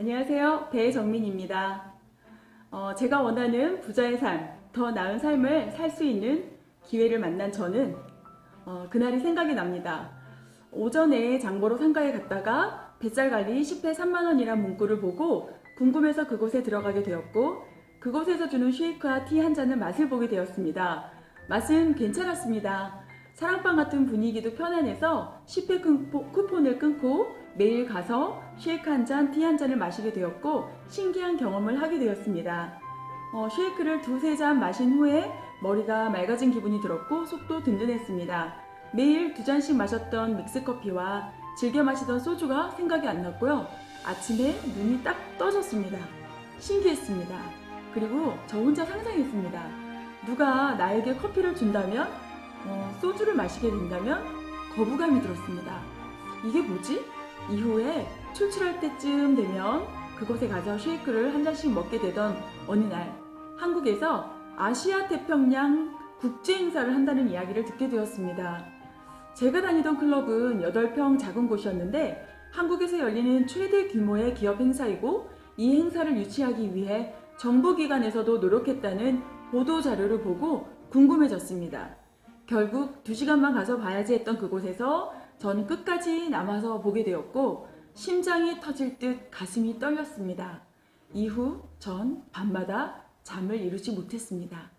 안녕하세요. 배정민입니다. 어, 제가 원하는 부자의 삶, 더 나은 삶을 살 수 있는 기회를 만난 저는 어, 그날이 생각이 납니다. 오전에 장보러 상가에 갔다가 뱃살 관리 10회 3만 원이란 문구를 보고 궁금해서 그곳에 들어가게 되었고 그곳에서 주는 쉐이크와 티 한 잔을 맛을 보게 되었습니다. 맛은 괜찮았습니다. 사랑방 같은 분위기도 편안해서 10회 쿠포- 쿠폰을 끊고 매일 가서 쉐이크 한 잔, 티 한 잔을 마시게 되었고 신기한 경험을 하게 되었습니다. 어, 쉐이크를 두세 잔 마신 후에 머리가 맑아진 기분이 들었고 속도 든든했습니다. 매일 두 잔씩 마셨던 믹스커피와 즐겨 마시던 소주가 생각이 안 났고요. 아침에 눈이 딱 떠졌습니다. 신기했습니다. 그리고 저 혼자 상상했습니다. 누가 나에게 커피를 준다면, 어, 소주를 마시게 된다면 거부감이 들었습니다. 이게 뭐지? 이후에 출출할 때쯤 되면 그곳에 가서 쉐이크를 한 잔씩 먹게 되던 어느 날 한국에서 아시아 태평양 국제 행사를 한다는 이야기를 듣게 되었습니다. 제가 다니던 클럽은 8평 작은 곳이었는데 한국에서 열리는 최대 규모의 기업 행사이고 이 행사를 유치하기 위해 정부 기관에서도 노력했다는 보도 자료를 보고 궁금해졌습니다. 결국 2시간만 가서 봐야지 했던 그곳에서 전 끝까지 남아서 보게 되었고 심장이 터질 듯 가슴이 떨렸습니다. 이후 전 밤마다 잠을 이루지 못했습니다.